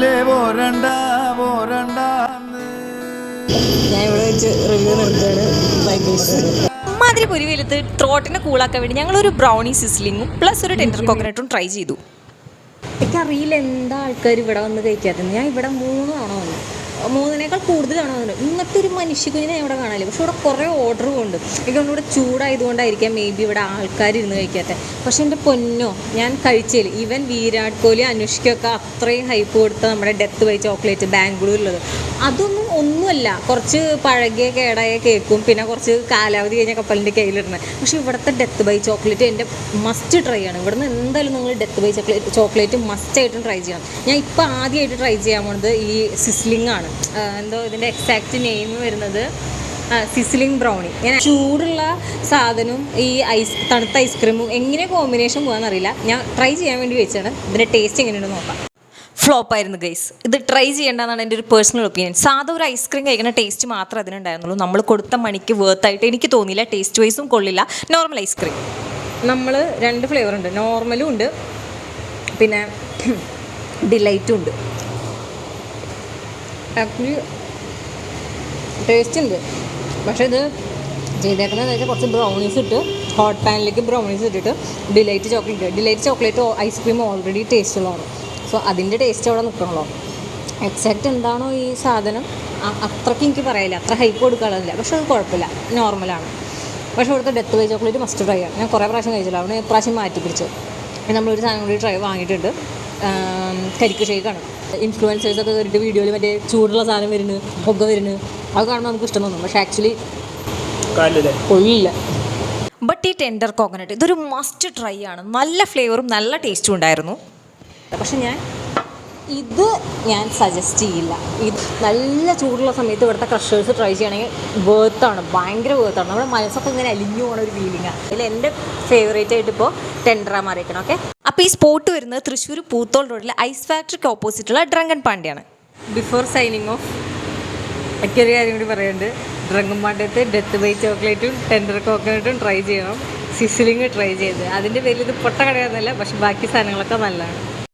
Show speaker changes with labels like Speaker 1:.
Speaker 1: ഇല്ലേ? പോരണ്ട പോരണ്ട മാതിരി പൊരുവിലത്ത് ത്രോട്ടിനെ കൂളാക്കാൻ വേണ്ടി ഒരു ബ്രൗണി സിസ്ലിങ്ങും പ്ലസ് ഒരു ടെൻഡർ കോക്കനട്ടും ട്രൈ ചെയ്തു. എനിക്കറിയില്ല എന്താ ആൾക്കാർ ഇവിടെ വന്ന് കഴിക്കാത്തത് ഞാൻ ഇവിടെ മൂന്ന് തവണ വന്നു. മൂന്നിനേക്കാൾ കൂടുതൽ തവണ വന്നു ഇന്നത്തെ ഒരു മനുഷ്യക്കുഞ്ഞിനെ ഇവിടെ കാണില്ല പക്ഷെ ഇവിടെ കുറേ ഓർഡറും ഉണ്ട്. എനിക്ക് ഒന്നുകൂടെ ചൂടായതുകൊണ്ടായിരിക്കാം മേ ബി ഇവിടെ ആൾക്കാർ ഇരുന്ന് കഴിക്കാത്ത. പക്ഷെ എന്റെ പൊന്നോ ഞാൻ കഴിച്ചേൽ ഈവൻ വിരാട് കോഹ്ലി അനുഷ്കയൊക്കെ അത്രയും ഹൈപ്പ് കൊടുത്ത നമ്മുടെ ഡെത്ത് ബൈ ചോക്ലേറ്റ് ബാംഗ്ലൂരിലുള്ളത്. അതൊന്നും ഒന്നുമല്ല. കുറച്ച് പഴകിയ കേടായ കേക്കും പിന്നെ കുറച്ച് കാലാവധി കഴിഞ്ഞ കപ്പലിന്റെ കയ്യിലിടുന്നത്. പക്ഷെ ഇവിടുത്തെ ഡെത്ത് ബൈ ചോക്ലേറ്റ് എന്റെ മസ്റ്റ് ട്രൈ ആണ്. ഇവിടുന്ന് എന്തായാലും നിങ്ങൾ death by chocolate chocolate must ആയിട്ടും ട്രൈ ചെയ്യണം. ഞാൻ ഇപ്പോൾ ആദ്യമായിട്ട് ട്രൈ ചെയ്യാൻ പോകുന്നത് ഈ സിസ്ലിംഗ് ആണ്. എന്തോ ഇതിന്റെ എക്സാക്റ്റ് നെയിം വരുന്നത്. സിസ്ലിംഗ് ബ്രൗണി ഞാൻ ചൂടുള്ള സാധനവും ഈ ഐസ് തണുത്ത ഐസ്ക്രീമും എങ്ങനെ കോമ്പിനേഷൻ പോകാമെന്നറിയില്ല ഞാൻ ട്രൈ ചെയ്യാൻ വേണ്ടി വെച്ചാണ്. ഇതിന്റെ ടേസ്റ്റ് എങ്ങനെയുണ്ടെന്ന് നോക്കാം. ഫ്ലോപ്പ് ആയിരുന്നു ഗൈസ് ഇത് ട്രൈ ചെയ്യേണ്ടതാണ് എന്റെ ഒരു പേഴ്സണൽ ഒപ്പീനിയൻ സാധാ ഒരു ഐസ്ക്രീം കഴിക്കുന്ന ടേസ്റ്റ് മാത്രമേ അതിനുണ്ടായിരുന്നുള്ളൂ. നമ്മൾ കൊടുത്ത മണിക്ക് വേർത്തായിട്ട് എനിക്ക് തോന്നിയില്ല. ടേസ്റ്റ് വൈസും കൊള്ളില്ല. നോർമൽ ഐസ്ക്രീം നമ്മൾ രണ്ട് ഫ്ലേവർ ഉണ്ട്. നോർമലും ഉണ്ട്. പിന്നെ ഡിലൈറ്റും ഉണ്ട്. ടേസ്റ്റ് ഉണ്ട്. പക്ഷേ ഇത് ചെയ്തേക്കുന്നതെന്ന് വെച്ചാൽ കുറച്ച് ബ്രൗണീസ് ഇട്ട് ഹോട്ട് പാനിലേക്ക് ബ്രൗണീസ് ഇട്ടിട്ട് delight chocolate delight chocolate ice cream already taste ഉള്ളതാണ്. സോ അതിന്റെ ടേസ്റ്റ് അവിടെ നിൽക്കണല്ലോ. എക്സാക്റ്റ് എന്താണോ ഈ സാധനം? അത്രയ്ക്ക് എനിക്ക് പറയില്ല അത്ര ഹൈപ്പ് കൊടുക്കാറില്ല പക്ഷെ അത് കുഴപ്പമില്ല. നോർമലാണ് പക്ഷേ ഇവിടുത്തെ death by chocolate must try ആണ്. ഞാൻ കുറേ പ്രാവശ്യം കഴിച്ചില്ല. അവിടെ പ്രാവശ്യം മാറ്റി പിടിച്ചു. നമ്മളൊരു സാധനം കൂടി ട്രൈ വാങ്ങിയിട്ടുണ്ട്. കരിക്ക് ഷേക്കാണ് ഇൻഫ്ലുവൻസേഴ്സൊക്കെ കയറിയിട്ട് വീഡിയോയിൽ മറ്റേ ചൂടുള്ള സാധനം വരുന്നു പുക വരുന്നു. അത് കാണുമ്പോൾ നമുക്ക് ഇഷ്ടം തോന്നും. പക്ഷെ ആക്ച്വലി കൊള്ളില്ല. ബട്ട് ഈ ടെൻഡർ കോക്കനട്ട് ഇതൊരു മസ്റ്റ് ട്രൈ ആണ്. നല്ല ഫ്ലേവറും നല്ല ടേസ്റ്റും ഉണ്ടായിരുന്നു. പക്ഷെ ഞാൻ ഇത് ഞാൻ സജസ്റ്റ് ചെയ്യില്ല. ഇത് നല്ല ചൂടുള്ള സമയത്ത് ഇവിടുത്തെ ക്രഷേഴ്സ് ട്രൈ ചെയ്യണമെങ്കിൽ വേർത്താണ് ഭയങ്കര വേർത്താണ് നമ്മുടെ മനസ്സൊക്കെ ഇങ്ങനെ അലിഞ്ഞു പോകുന്ന ഒരു ഫീലിംഗാണ് അതിൽ എന്റെ ഫേവറേറ്റ് ആയിട്ട് ഇപ്പോൾ ടെൻഡറാ മാറിയിരിക്കണം ഓക്കെ അപ്പോൾ ഈ സ്പോട്ട് വരുന്നത് തൃശ്ശൂർ പൂത്തോൾ റോഡിലെ ഐസ് ഫാക്ടറിക്ക് ഓപ്പോസിറ്റുള്ള ഡ്രങ്കൻ പാണ്ടിയാണ് ബിഫോർ സൈനിങ് ഓഫ് ഒറ്റൊരു കാര്യം കൂടി പറയുന്നുണ്ട് ഡ്രങ്കമ്പാട്ടത്തെ ഡെത്ത് ബൈ ചോക്ലേറ്റും ടെൻഡർ കോക്കനട്ടും ട്രൈ ചെയ്യണം. സിസിലിങ് ട്രൈ ചെയ്ത്. അതിന്റെ പേരിൽ ഇത് പൊട്ട കടയൊന്നുമല്ല പക്ഷെ ബാക്കി സാധനങ്ങളൊക്കെ നല്ലതാണ്.